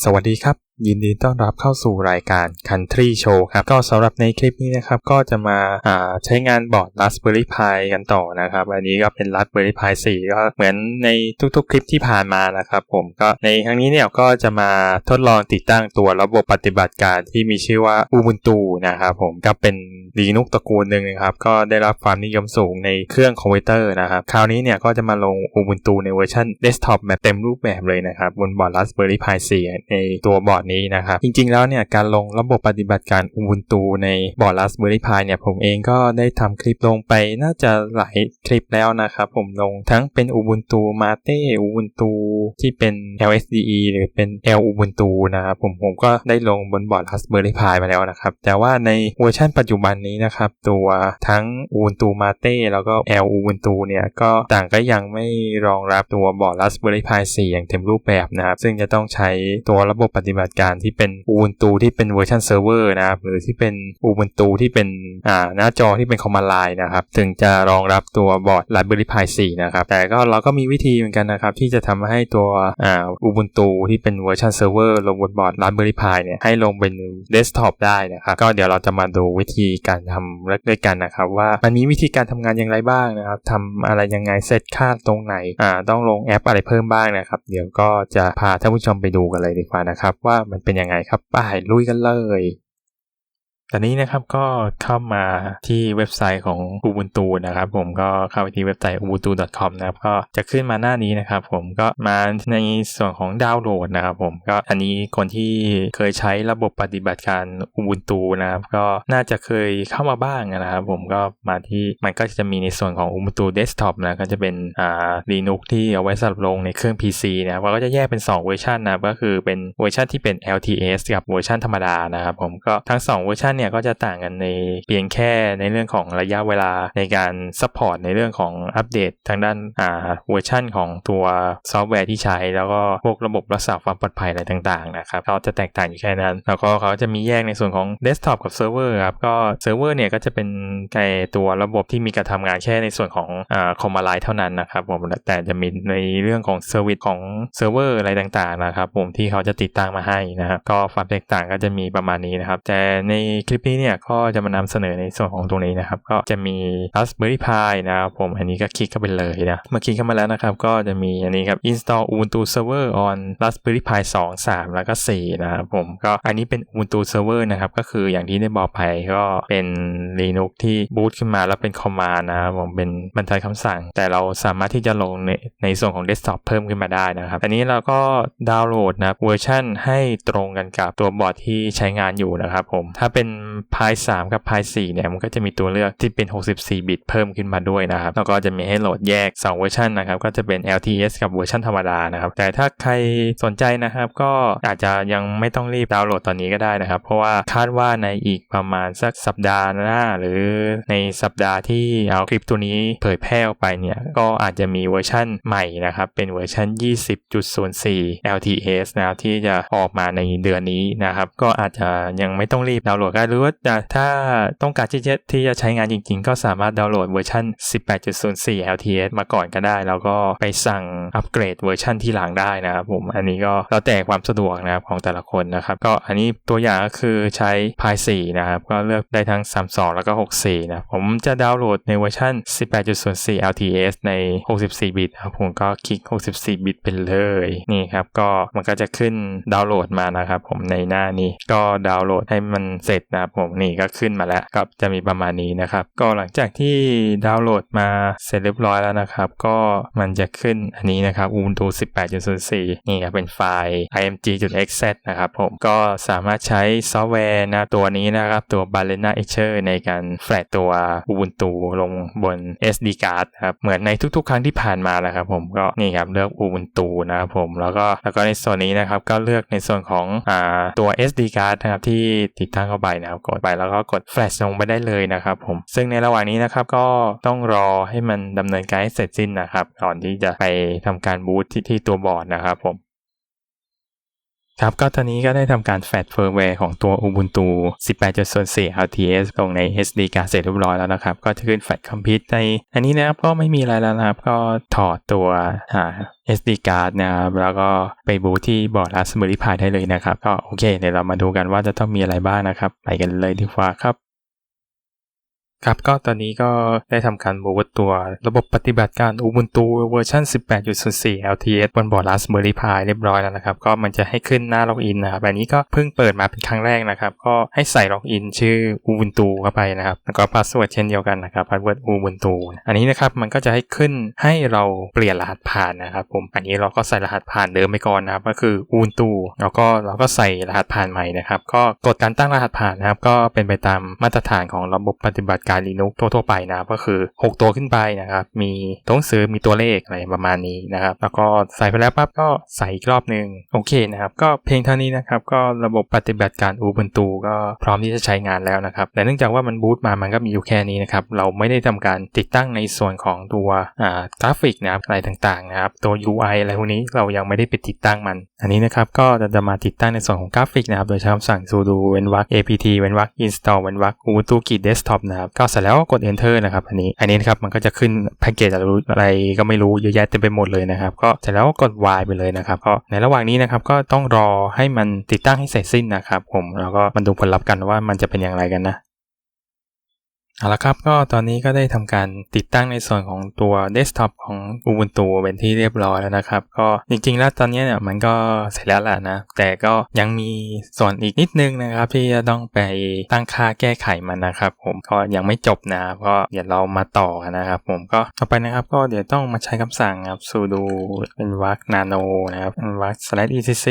สวัสดีครับยินดีต้อนรับเข้าสู่รายการ Country Show ครับก็สำหรับในคลิปนี้นะครับก็จะมาาใช้งานบอร์ด Raspberry Pi กันต่อนะครับอันนี้ก็เป็น Raspberry Pi 4 ก็เหมือนในทุกๆ คลิปที่ผ่านมานะครับผมก็ในครั้งนี้เนี่ยก็จะมาทดลองติดตั้งตัวระบบปฏิบัติการที่มีชื่อว่า Ubuntu นะครับผมก็เป็นลีนุกตระกูลหนึ่งนะครับก็ได้รับความนิยมสูงในเครื่องคอมพิวเตอร์นะครับคราวนี้เนี่ยก็จะมาลง Ubuntu ในเวอร์ชันเดสก์ท็อปแบบเต็มรูปแบบเลยนะครับบนบอร์ด Raspberry Pi 4 ในตัวบอร์ดนี้นะครับ จริงๆแล้วเนี่ยการลงระบบปฏิบัติการ Ubuntu ในบอร์ด Raspberry Pi เนี่ยผมเองก็ได้ทำคลิปลงไปน่าจะหลายคลิปแล้วนะครับ ผมลงทั้งเป็น Ubuntu Mate Ubuntu ที่เป็น LSDE หรือเป็น L Ubuntu นะครับผมผมก็ได้ลงบนบอร์ด Raspberry Pi มาแล้วนะครับ แต่ว่าในเวอร์ชันปัจจุบันนี้นะครับ ตัวทั้ง Ubuntu Mate แล้วก็ L Ubuntu เนี่ยก็ต่างก็ยังไม่รองรับตัวบอร์ด Raspberry Pi 4 อย่างเต็มรูปแบบนะครับ ซึ่งจะต้องใช้ตัวระบบปฏิบัติการที่เป็น Ubuntu ที่เป็นเวอร์ชันเซิร์ฟเวอร์นะครับหรือที่เป็น Ubuntu ที่เป็นอ่าหน้าจอที่เป็นคอมมานด์ไลน์นะครับถึงจะรองรับตัวบอร์ด Raspberry Pi 4 นะครับ แต่ก็เราก็มีวิธีเหมือนกันนะครับที่จะทำให้ตัวอ่า Ubuntu ที่เป็นเวอร์ชันเซิร์ฟเวอร์ลงบนบอร์ด Raspberry Pi เนี่ยให้ลงเป็นเดสก์ท็อปได้นะครับก็เดี๋ยวเราจะมาดูวิธีการทำด้วยกันนะครับว่ามันมีวิธีการทำงานอย่างไรบ้างนะครับทำอะไรยังไงเซตค่าตรงไหนอ่าต้องลงแอปอะไรเพิ่มบ้างนะครับ เดี๋ยวก็จะพาท่านผู้ชมไปดูกันเลยดีกว่านะครับว่ามันเป็นยังไงครับ ไปลุยกันเลย ตอนนี้นะครับก็เข้ามาที่เว็บไซต์ของ Ubuntu นะครับผมก็เข้าไปที่เว็บไซต์ ubuntu.com นะครับก็จะขึ้นมาหน้านี้นะครับผมก็มาในส่วนของดาวน์โหลดนะครับผมก็อันนี้คนที่เคยใช้ระบบปฏิบัติการ Ubuntu นะครับก็น่าจะเคยเข้ามาบ้างนะครับผมก็มาที่มันก็จะมีในส่วนของ Ubuntu Desktop นะก็จะเป็นอ่า Linux ที่เอาไว้สำหรับลงในเครื่อง PC นะครับก็จะแยกเป็น 2 เวอร์ชันนะก็คือเป็นเวอร์ชันที่เป็น LTS กับเวอร์ชันธรรมดานะครับผมก็ทั้ง 2 เวอร์ชันเนี่ยก็จะต่างกันในเพียงแค่ในเรื่องของระยะเวลาในการซัพพอร์ตในเรื่องของอัปเดตทางด้านอ่าเวอร์ชันของตัวซอฟต์แวร์ที่ใช้ แล้วก็พวกระบบรักษาความปลอดภัยอะไรต่างๆนะครับเขาจะแตกต่างอยู่แค่นั้น แล้วก็เขาจะมีแยกในส่วนของเดสก์ท็อปกับเซิร์ฟเวอร์ครับก็เซิร์ฟเวอร์เนี่ยก็จะเป็นไอตัวระบบที่มีการทำงานแค่ในส่วนของอ่าคอมมานด์ไลน์เท่านั้นนะครับผมแต่จะมีในเรื่องของเซอร์วิสของเซิร์ฟเวอร์อะไรต่างๆนะครับผมที่เขาจะติดตั้งมาให้นะครับก็ความแตกต่างก็จะมีประมาณนี้นะครับแต่ในคลิปนี้เนี่ยก็จะมานำเสนอในส่วนของตรงนี้นะครับ ก็จะมี Raspberry Pi นะครับผมอันนี้ก็คลิกเข้าไปเลยนะเมื่อคลิกเข้ามาแล้วนะครับ ก็จะมีอันนี้ครับ install Ubuntu Server on Raspberry Pi 2 3 แล้วก็ 4 นะครับผมก็อันนี้เป็น Ubuntu Server นะครับ ก็คืออย่างที่ได้บอกไปก็เป็น Linux ที่บูตขึ้นมาแล้วเป็นคอมมานด์นะครับผมเป็นบรรทัดคำสั่ง แต่เราสามารถที่จะลงในในส่วนของ Desktop เพิ่มขึ้นมาได้นะครับ อันนี้เราก็ดาวน์โหลดนะเวอร์ชันให้ตรงกันกับตัวบอร์ดที่ใช้งานอยู่นะครับผมถ้าเป็น Pi 3กับ Pi 4เนี่ยมันก็จะมีตัวเลือกที่เป็น 64 บิตเพิ่มขึ้นมาด้วยนะครับแล้วก็จะมีให้โหลดแยก 2 เวอร์ชันนะครับก็จะเป็น LTS กับเวอร์ชันธรรมดานะครับแต่ถ้าใครสนใจนะครับก็อาจจะยังไม่ต้องรีบดาวน์โหลดตอนนี้ก็ได้นะครับ เพราะว่าคาดว่าในอีกประมาณสักสัปดาห์หน้า หรือในสัปดาห์ที่เอาคลิปตัวนี้เผยแพร่ออกไปเนี่ยก็อาจจะมีเวอร์ชันใหม่นะครับเป็นเวอร์ชัน20.04 LTS นะครับที่จะออกมาในเดือนนี้นะครับก็อาจจะยังไม่ต้องรีบดาวน์โหลดก็หรือว่าถ้าต้องการที่จะที่จะใช้งานจริง ๆ ก็สามารถดาวน์โหลดเวอร์ชัน18.04 LTS มาก่อนก็ได้ แล้วก็ไปสั่งอัปเกรดเวอร์ชันที่หลังได้นะครับผมอันนี้ก็แล้วแต่ความสะดวกนะครับของแต่ละคนนะครับ ก็อันนี้ตัวอย่างก็คือใช้ Pi 4นะครับ ก็เลือกได้ทั้ง 32 แล้วก็ 64 นะ ผมจะดาวน์โหลดในเวอร์ชัน18.04 LTS ใน 64 บิตครับผมก็คลิก 64 บิตไปเลยนี่ครับก็มันก็จะขึ้นดาวน์โหลดมานะครับผมในหน้านี้ก็ดาวน์โหลดให้มันเสร็จนะครับผมนี่ก็ขึ้นมาแล้วก็จะมีประมาณนี้นะครับ ก็หลังจากที่ดาวน์โหลดมาเสร็จเรียบร้อยแล้วนะครับ ก็มันจะขึ้นอันนี้นะครับ Ubuntu 18.04 นี่ครับเป็นไฟล์ img.xz นะครับผมก็สามารถใช้ซอฟต์แวร์นะตัวนี้นะครับตัว Balena Etcher ในการแฟลตตัว Ubuntu ลงบน SD card ครับเหมือนในทุกๆ ครั้งที่ผ่านมานะครับผมก็นี่ครับเลือก Ubuntu นะครับผมแล้วก็แล้วก็ในส่วนนี้นะครับก็เลือกในส่วนของอ่าตัว SD card นะครับที่ติดตั้งเข้าไปนะครับ กดไปแล้วก็กดแฟลชลงไปได้เลยนะครับผมซึ่งในระหว่างนี้นะครับก็ต้องรอให้มันดำเนินการให้เสร็จสิ้นนะครับ ก่อนที่จะไปทำการบูตที่ที่ตัวบอร์ดนะครับผม ครับก็ตอนนี้ก็ได้ทำการแฟดเฟิร์มแวร์ของตัว Ubuntu 18.04 LTS ลงใน SD card เสร็จเรียบร้อยแล้วนะครับ ก็จะขึ้นแฟดคอมพิวต์ในอันนี้นะครับก็ไม่มีอะไรแล้วนะครับ ก็ถอดตัวอ่า SD card นะครับ แล้วก็ไปบูทที่บอร์ด Raspberry Pi ได้เลยนะครับ ก็โอเค เดี๋ยวเรามาดูกันว่าจะต้องมีอะไรบ้างนะครับ ไปกันเลยดีกว่าครับ ครับก็ตอนนี้ก็ได้ทำการบูตตัวระบบปฏิบัติการ Ubuntu เวอร์ชัน18.04 LTS บนบอร์ด Raspberry Pi เรียบร้อยแล้วนะครับ ก็มันจะให้ขึ้นหน้าล็อกอินนะครับอันนี้ก็เพิ่งเปิดมาเป็นครั้งแรกนะครับ ก็ให้ใส่ล็อกอินชื่อ Ubuntu เข้าไปนะครับ แล้วก็พาสเวิร์ดเช่นเดียวกันนะครับพาสเวิร์ด Ubuntu อันนี้นะครับมันก็จะให้ขึ้นให้เราเปลี่ยนรหัสผ่านนะครับผมอันนี้เราก็ใส่รหัสผ่านเดิมไปก่อนนะครับก็คือ Ubuntu แล้วก็เราก็ใส่รหัสผ่านใหม่นะครับก็กดการตั้งรหัสผ่านนะครับก็เป็นไปตามมาตรฐานของระบบปฏิบัติการการ Linux ทั่วๆไปนะก็คือ 6 ตัวขึ้นไปนะครับมีตัวหนังสือมีตัวเลขอะไรประมาณนี้นะครับแล้วก็ใส่ไปแล้วปั๊บก็ใส่อีกรอบหนึ่งโอเคนะครับก็เพียงเท่านี้นะครับก็ระบบปฏิบัติการ Ubuntu ก็พร้อมที่จะใช้งานแล้วนะครับแต่เนื่องจากว่ามันบูตมามันก็มีอยู่แค่นี้นะครับเราไม่ได้ทำการติดตั้งในส่วนของตัวกราฟิกนะครับอะไรต่างๆนะครับตัว UI อะไรพวกนี้เรายังไม่ได้ไปติดตั้งมัน อันนี้นะครับก็จะมาติดตั้งในส่วนของกราฟิกนะครับโดยใช้คำสั่ง sudo เว้นวรรค apt เว้นวรรค install เว้นวรรค ubuntu kit desktop นะครับก็เสร็จแล้วก็กด enter นะครับอันนี้อันนี้นะครับมันก็จะขึ้นแพ็กเกจอะไรก็ไม่รู้เยอะแยะเต็มไปหมดเลยนะครับก็เสร็จแล้วก็กด Y ไปเลยนะครับก็ในระหว่างนี้นะครับก็ต้องรอให้มันติดตั้งให้เสร็จสิ้นนะครับผมแล้วก็มาดูผลลัพธ์กันว่ามันจะเป็นอย่างไรกันนะ เอาละครับก็ตอนนี้ก็ได้ทำการติดตั้งในส่วนของตัวเดสก์ท็อปของ Ubuntu เป็นที่เรียบร้อยแล้วนะครับ ก็จริงๆ แล้วตอนนี้เนี่ยมันก็เสร็จแล้วแหละนะ แต่ก็ยังมีส่วนอีกนิดนึงนะครับ ที่จะต้องไปตั้งค่าแก้ไขมันนะครับ ผมก็ยังไม่จบนะก็เดี๋ยวเรามาต่อนะครับ ผมก็ต่อไปนะครับ ก็เดี๋ยวต้องมาใช้คำสั่งครับ sudo เป็นวัก nano นะครับเป็นวัก slash etc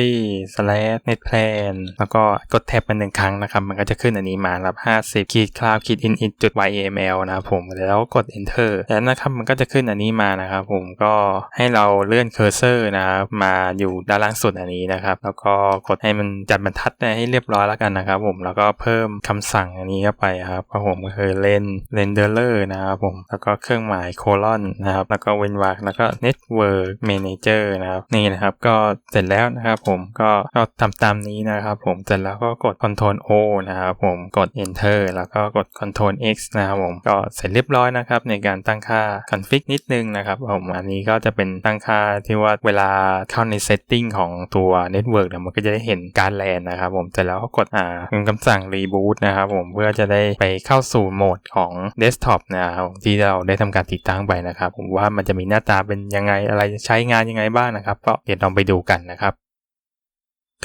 slash netplan แล้วก็กดแท็บมาหนึ่งครั้งนะครับ มันก็จะขึ้นอันนี้มารับ50ขีด cloud ขีด init จุด YAML นะครับผมแล้วกด enter แล้วนะครับมันก็จะขึ้นอันนี้มานะครับผมก็ให้เราเลื่อนเคอร์เซอร์นะครับมาอยู่ด้านล่างสุดอันนี้นะครับ แล้วก็กดให้มันจัดบรรทัดให้เรียบร้อยแล้วกันนะครับ ผมแล้วก็เพิ่มคำสั่งอันนี้เข้าไปครับก็ผมก็คือเล่น renderer นะครับผมแล้วก็เครื่องหมายโคลอนนะครับแล้วก็เว้นวรรคแล้วก็ network manager นะครับนี่นะครับก็เสร็จแล้วนะครับผมก็ก็ทำตามนี้นะครับผมเสร็จแล้วก็กด Ctrl O นะครับผมกด enter แล้วก็กด Ctrl X นะครับผมก็เสร็จเรียบร้อยนะครับในการตั้งค่า config นิดนึงนะครับผมอันนี้ก็จะเป็นตั้งค่าที่ว่าเวลาเข้าใน setting ของตัว network เนี่ยมันก็จะได้เห็นการแลนนะครับผมเสร็จแล้วก็กดอ่าคำสั่ง reboot นะครับผมเพื่อจะได้ไปเข้าสู่โหมดของ desktop นะครับที่เราได้ทำการติดตั้งไปนะครับ ผมว่ามันจะมีหน้าตาเป็นยังไงอะไรใช้งานยังไงบ้างนะครับ ก็เดี๋ยวลองไปดูกันนะครับ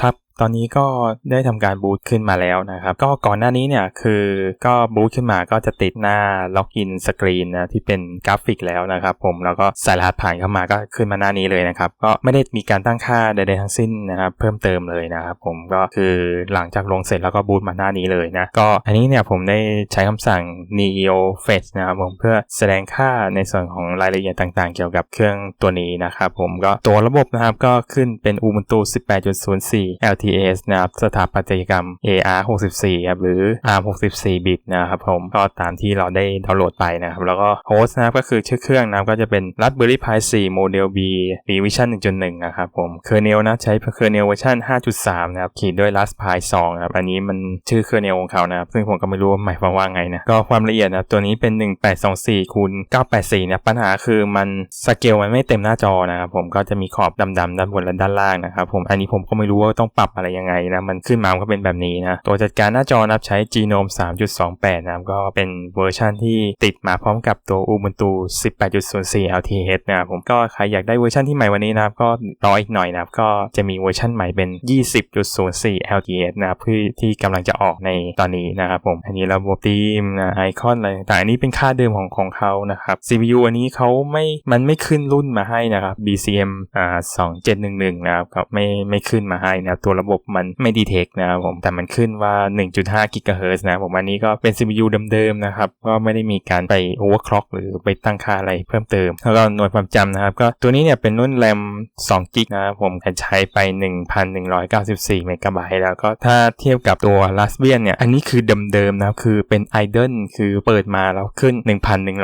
ครับ ตอนนี้ก็ได้ทำการบูตขึ้นมาแล้วนะครับ ก็ก่อนหน้านี้เนี่ยคือก็บูตขึ้นมาก็จะติดหน้าล็อกอินสกรีนนะที่เป็นกราฟิกแล้วนะครับผมแล้วก็ใส่รหัสผ่านเข้ามาก็ขึ้นมาหน้านี้เลยนะครับ ก็ไม่ได้มีการตั้งค่าใดๆทั้งสิ้นนะครับเพิ่มเติมเลยนะครับผมก็คือหลังจากลงเสร็จแล้วก็บูตมาหน้านี้เลยนะก็อันนี้เนี่ยผมได้ใช้คำสั่ง neo fetch นะครับผมเพื่อแสดงค่าในส่วนของรายละเอียดต่างๆ เกี่ยวกับเครื่องตัวนี้นะครับผมก็ตัวระบบนะครับก็ขึ้นเป็น Ubuntu 18.04 LT LTS นะครับสถาปัตยกรรม AR64 ครับหรือ ARM64 บิตนะครับผมก็ตามที่เราได้ดาวน์โหลดไปนะครับแล้วก็โฮสต์นะครับก็คือชื่อเครื่องนะครับก็จะเป็น Raspberry Pi 4โมเดล B Revision 1.1นะครับผมเคอร์เนลนะใช้เคอร์เนลเวอร์ชัน5.3 นะครับขีดด้วย Raspberry 2นะครับอันนี้มันชื่อเคอร์เนลของเขานะครับซึ่งผมก็ไม่รู้ว่าหมายความว่าไงนะก็ความละเอียดนะตัวนี้เป็น 1824คูณ984นะปัญหาคือมันสเกลมันไม่เต็มหน้าจอนะครับผมก็จะมีขอบดำๆด้านบนและด้านล่างนะครับผมอันนี้ผมก็ไม่รู้ว่าต้องปรับอะไรยังไงนะ มันขึ้นมาก็เป็นแบบนี้นะ ตัวจัดการหน้าจอนะใช้ Genome 3.28 นะครับ ก็เป็นเวอร์ชันที่ติดมาพร้อมกับตัว Ubuntu 18.04 LTS นะครับผมก็ใครอยากได้เวอร์ชันที่ใหม่วันนี้นะครับ ก็รออีกหน่อยนะครับ ก็จะมีเวอร์ชันใหม่เป็น 20.04 LTS นะครับที่ที่กำลังจะออกในตอนนี้นะครับผม อันนี้ระบบธีมนะไอคอนอะไรต่างอันนี้เป็นค่าเดิมของของเขานะครับ CPU อันนี้เขาไม่ มันไม่ขึ้นรุ่นมาให้นะครับ BCM อ่า2711 นะครับไม่ไม่ขึ้นมาให้นะตัวระบบมันไม่ดีเทคนะครับผมแต่มันขึ้นว่า 1.5 กิกะเฮิร์นะผมอันนี้ก็เป็น CPU เดิมๆนะครับก็ไม่ได้มีการไป overclock หรือไปตั้งค่าอะไรเพิ่มเติม แล้วก็หน่วยความจำนะครับก็ตัวนี้เนี่ยเป็นรุ่นแรม2กิกนะครับผมใช้ไป 1,194เมกะไบต์แล้วก็ถ้าเทียบกับตัว Raspbian เนี่ยอันนี้คือเดิมๆนะครับคือเป็น idle คือเปิดมาแล้วขึ้น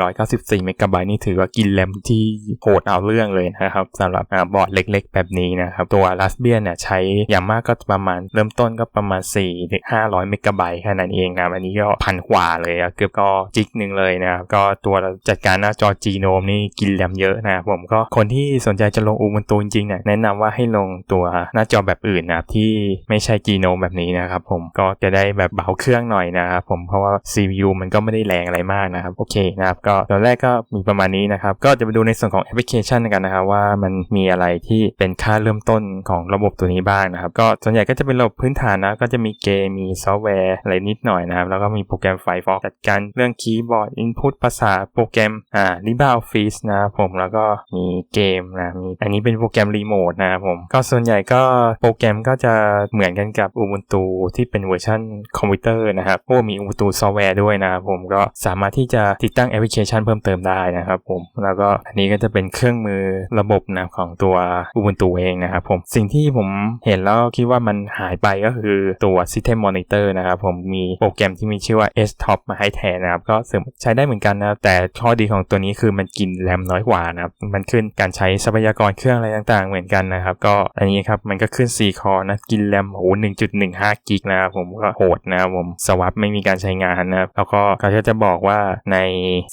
1,194เมกะไบต์นี่ถือว่ากินแรมที่โหดเอาเรื่องเลยนะครับสำหรับบอร์ดเล็ก ๆ แบบนี้นะครับตัว Raspbian เนี่ยใช้อย่างมากก็ก็ประมาณเริ่มต้นก็ประมาณ4ถึง500เมกะไบต์แค่นั้นเองนะอันนี้ก็พันกว่าเลยเกือบก็จิกหนึ่งเลยนะครับก็ตัวจัดการหน้าจอจีโนมนี่กินแรมเยอะนะผมก็คนที่สนใจจะลงอูบันตูจริงๆเนี่ยแนะนำว่าให้ลงตัวหน้าจอแบบอื่นนะครับที่ไม่ใช่จีโนมแบบนี้นะครับผมก็จะได้แบบเบาเครื่องหน่อยนะครับผมเพราะว่า CPU มันก็ไม่ได้แรงอะไรมากนะครับโอเคนะครับก็ตอนแรกก็มีประมาณนี้นะครับก็จะไปดูในส่วนของแอปพลิเคชันกันนะครับว่ามันมีอะไรที่เป็นค่าเริ่มต้นของระบบตัวนี้บ้างนะครับก็ส่วนใหญ่ก็จะเป็นระบบพื้นฐานนะ ก็จะมีเกม มีซอฟต์แวร์อะไรนิดหน่อยนะครับ แล้วก็มีโปรแกรมไฟฟอกจัดการเรื่องคีย์บอร์ด อินพุตภาษา โปรแกรม อ่า LibreOffice นะผมแล้วก็มีเกมนะมีอันนี้เป็นโปรแกรมรีโมทนะครับผม ก็ส่วนใหญ่ก็โปรแกรมก็จะเหมือนกันกับ Ubuntu ที่เป็นเวอร์ชันคอมพิวเตอร์นะครับพราะมี Ubuntu ซอฟต์แวร์ด้วยนะครับผมก็สามารถที่จะติดตั้งแอปพลิเคชันเพิ่มเติมได้นะครับผม แล้วก็อันนี้ก็จะเป็นเครื่องมือระบบนะของตัว Ubuntu เองนะครับผม สิ่งที่ผมเห็นแล้วคิดว่ามันหายไปก็คือตัว System Monitor นะครับ ผมมีโปรแกรมที่มีชื่อว่า S-Top มาให้แทนนะครับ ก็ใช้ได้เหมือนกันนะแต่ข้อดีของตัวนี้คือมันกินแรมน้อยกว่านะครับ มันขึ้นการใช้ทรัพยากรเครื่องอะไรต่างๆ เหมือนกันนะครับ ก็อันนี้ครับมันก็ขึ้น4คอนะกินแรมโอ้1.15 กิกนะครับผมก็โหดนะครับผมสวับไม่มีการใช้งานนะครับแล้วก็เขาจะบอกว่าใน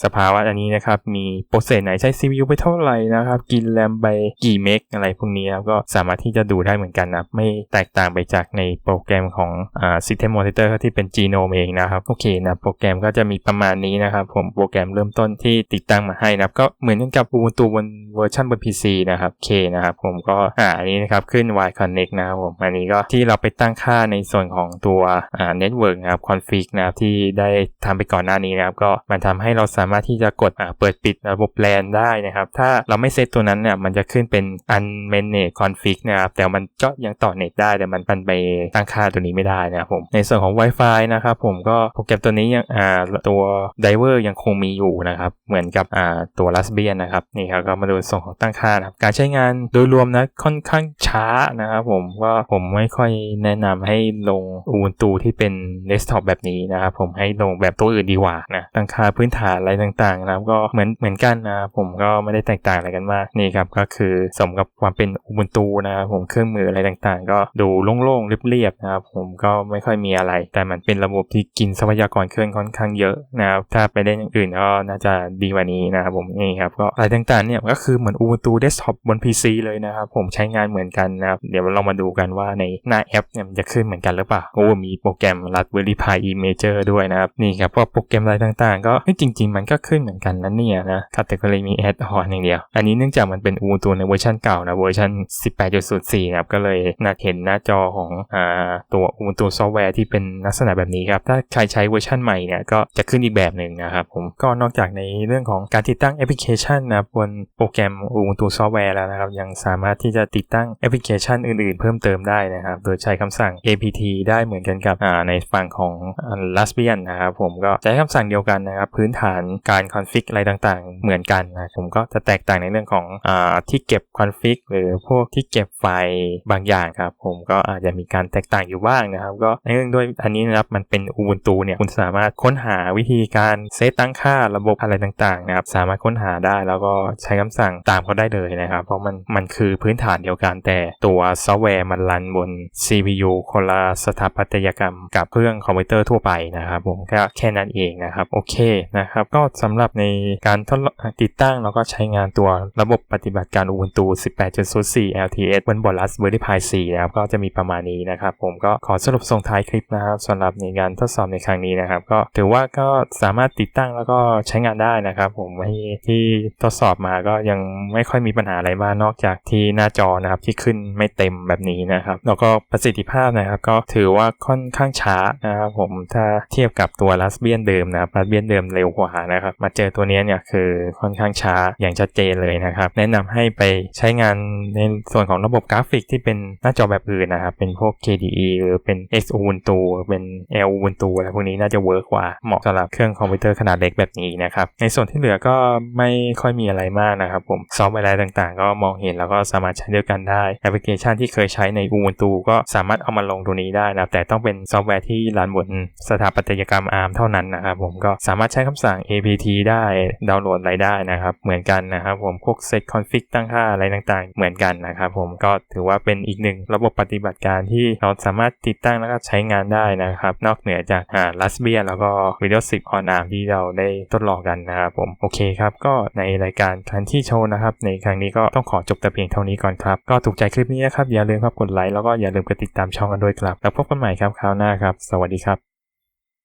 สภาวะอันนี้นะครับมีโปรเซสไหนใช้ CPU ไปเท่าไหร่นะครับกินแรมไปกี่เมกอะไรพวกนี้ครับก็สามารถที่จะดูได้เหมือนกันนะไม่แตกต่างไปจากในโปรแกรมของอ่า System Monitor ที่เป็น Genome เองนะครับโอเคนะโปรแกรมก็จะมีประมาณนี้นะครับผมโปรแกรมเริ่มต้นที่ติดตั้งมาให้นะครับก็เหมือนกันกับ Ubuntu บนเวอร์ชันบน PC นะครับเคนะครับผมก็อ่าอันนี้นะครับขึ้น Y Connect นะครับผมอันนี้ก็ที่เราไปตั้งค่าในส่วนของตัวอ่า Network นะครับ Config นะครับที่ได้ทำไปก่อนหน้านี้นะครับก็มันทำให้เราสามารถที่จะกดอ่าเปิดปิดระบบ LAN ได้นะครับ ถ้าเราไม่เซตตัวนั้นเนี่ยมันจะขึ้นเป็น unmanaged config นะครับแต่มันก็ยังต่อเน็ตได้แต่มันปันไปตั้งค่าตัวนี้ไม่ได้นะครับผม ในส่วนของ Wi-Fi นะครับผมก็โปรแกรมตัวนี้ยังอ่าตัว Diver ยังคงมีอยู่นะครับ เหมือนกับอ่าตัว Raspbian นะครับนี่ครับก็มาดูส่วนของตั้งค่านะครับการใช้งานโดยรวมนะค่อนข้างช้านะครับผมก็ผมไม่ค่อยแนะนำให้ลง Ubuntu ที่เป็น desktop แบบนี้นะครับผมให้ลงแบบตัวอื่นดีกว่านะตั้งค่าพื้นฐานอะไรต่างๆนะครับก็เหมือนเหมือนกันนะผมก็ไม่ได้แตกต่างอะไรกันมากนี่ครับก็คือสมกับความเป็น Ubuntu นะครับผมเครื่องมืออะไรต่างๆ ก็ดูโล่งๆเรียบๆนะครับผมก็ไม่ค่อยมีอะไร แต่มันเป็นระบบที่กินทรัพยากรเครื่องค่อนข้างเยอะนะครับถ้าไปเล่นอย่างอื่นก็น่าจะดีกว่านี้นะครับผมนี่ครับก็อะไรต่างๆเนี่ยก็คือเหมือน Ubuntu Desktop บน PC เลยนะครับผมใช้งานเหมือนกันนะครับเดี๋ยวเรามาดูกันว่าในหน้าแอปเนี่ยมันจะขึ้นเหมือนกันหรือเปล่าโอ้มีโปรแกรม Raspberry Pi Imager ด้วยนะครับนี่ครับพวกโปรแกรมอะไรต่างๆ ก็จริง ๆ มันก็ขึ้นเหมือนกันนะเนี่ยนะคัตเกอรี่มีแอดออนอย่างเดียว อันนี้เนื่องจากมันเป็น Ubuntu ในเวอร์ชันเก่านะเวอร์ชัน18.04นะครับก็เลยน่าเห็นหน้าจอของอตัว Ubuntu ซอฟต์แวร์ที่เป็นลักษณะแบบนี้ครับ ถ้าใครใช้เวอร์ชันใหม่เนี่ยก็จะขึ้นอีกแบบหนึ่งนะครับผมก็นอกจากในเรื่องของการติดตั้งแอปพลิเคชันนะบนโปรแกรม Ubuntu ซอฟต์แวร์แล้วนะครับ ยังสามารถที่จะติดตั้งแอปพลิเคชันอื่นๆ เพิ่มเติมได้นะครับ โดยใช้คำสั่ง apt ได้เหมือนกันกับในฝั่งของ Raspbian นะครับผมก็ใช้คำสั่งเดียวกันนะครับ พื้นฐานการคอนฟิกอะไรต่างๆ เหมือนกันนะผมก็จะแตกต่างในเรื่องของอที่เก็บคอนฟิกหรือพวกที่เก็บไฟล์บางอย่างครับผมก็อาจจะมีการแตกต่างอยู่บ้างนะครับ ก็เนื่องด้วยอันนี้นะครับมันเป็น Ubuntu เนี่ยคุณสามารถค้นหาวิธีการเซตตั้งค่าระบบอะไรต่างๆนะครับสามารถค้นหาได้แล้วก็ใช้คำสั่งตามเขาได้เลยนะครับ เพราะมันมันคือพื้นฐานเดียวกันแต่ตัวซอฟต์แวร์มันรันบน CPU คนละสถาปัตยกรรมกับเครื่องคอมพิวเตอร์ทั่วไปนะครับผมก็แค่นั้นเองนะครับโอเคนะครับก็สำหรับในการทดติดตั้งแล้วก็ใช้งานตัวระบบปฏิบัติการ Ubuntu 18.04 LTS บนบอร์ด Raspberry Pi 4นะครับก็จะมีประมาณนี้นะครับ ผมก็ขอสรุปส่งท้ายคลิปนะครับสำหรับในการทดสอบในครั้งนี้นะครับ ก็ถือว่าก็สามารถติดตั้งแล้วก็ใช้งานได้นะครับ ผมที่ทดสอบมาก็ยังไม่ค่อยมีปัญหาอะไรมากนอกจากที่หน้าจอนะครับที่ขึ้นไม่เต็มแบบนี้นะครับ แล้วก็ประสิทธิภาพนะครับก็ถือว่าค่อนข้างช้านะครับผมถ้าเทียบกับตัว Raspbian เดิมนะครับ Raspbian เดิมเร็วกว่านะครับ มาเจอตัวนี้เนี่ยคือค่อนข้างช้าอย่างชัดเจนเลยนะครับ แนะนำให้ไปใช้งานในส่วนของระบบกราฟิกที่เป็นหน้าจอแบบอื่นนะครับ เป็นพวก KDE หรือเป็น X Ubuntu เป็น L Ubuntu อะไรพวกนี้น่าจะเวิร์กกว่าเหมาะสำหรับเครื่องคอมพิวเตอร์ขนาดเล็กแบบนี้นะครับ ในส่วนที่เหลือก็ไม่ค่อยมีอะไรมากนะครับผมซอฟต์แวร์อะไรต่างๆ ก็มองเห็นแล้วก็สามารถใช้ด้วยกันได้แอปพลิเคชันที่เคยใช้ใน Ubuntu ก็สามารถเอามาลงตัวนี้ได้นะแต่ต้องเป็นซอฟต์แวร์ที่รันบนสถาปัตยกรรม ARM เท่านั้นนะครับผมก็สามารถใช้คำสั่ง apt ได้ดาวน์โหลดอะไรได้นะครับ เหมือนกันนะครับผมพวก set config ตั้งค่าอะไรต่างๆ เหมือนกันนะครับผมก็ถือว่าเป็นอีกหนึ่งระบบปฏิบัติการที่เราสามารถติดตั้งแล้วก็ใช้งานได้นะครับ นอกเหนือจากอ่า Raspbian แล้วก็ Windows 10 on ARM ที่เราได้ทดลองกันนะครับผมโอเคครับก็ในรายการคันที่โชว์นะครับ ในครั้งนี้ก็ต้องขอจบแต่เพียงเท่านี้ก่อนครับ ก็ถูกใจคลิปนี้นะครับ อย่าลืมครับกดไลค์แล้วก็อย่าลืมกดติดตามช่องกันด้วยครับ แล้วพบกันใหม่ครับคราวหน้าครับ สวัสดีครับ